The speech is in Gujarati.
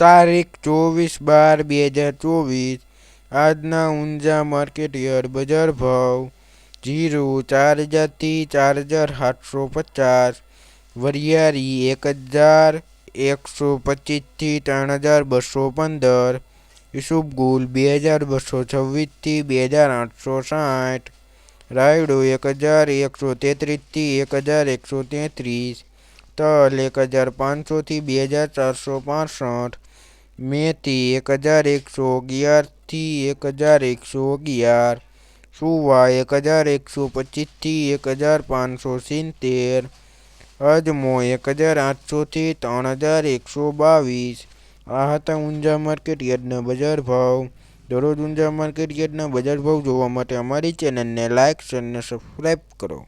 તારીખ ચોવીસ બાર બે હજાર ચોવીસ. આજના ઊંઝા માર્કેટ યાર્ડ બજાર ભાવ જીરો ચાર હજારથી ચાર હજાર સાતસો પચાસ. વરિયાળી એક હજાર એકસો પચીસથી ત્રણ હજાર બસો પંદર. ઈસુબગુલ બે હજાર બસો છવ્વીસથી બે હજાર આઠસો સાઠ. રાયડો એક હજાર એકસો તેત્રીસથી એક હજાર એકસો તેત્રીસ. તલ એક હજાર પાંચસોથી બે હજાર ચારસો પાસઠ મેથી એક હજાર એકસો અગિયારથી એક હજાર એકસો અગિયાર સુવા એક હજાર એકસો પચીસથી એક હજાર પાંચસો સિત્તેર અજમો એક હજાર આઠસોથી ત્રણ હજાર એકસો બાવીસ આ હતા ઊંઝા માર્કેટ યાર્ડના બજાર ભાવ. દરરોજ ઊંઝા માર્કેટ યાર્ડના બજાર ભાવ જોવા માટે અમારી ચેનલને લાઇક અને સબસ્ક્રાઈબ કરો.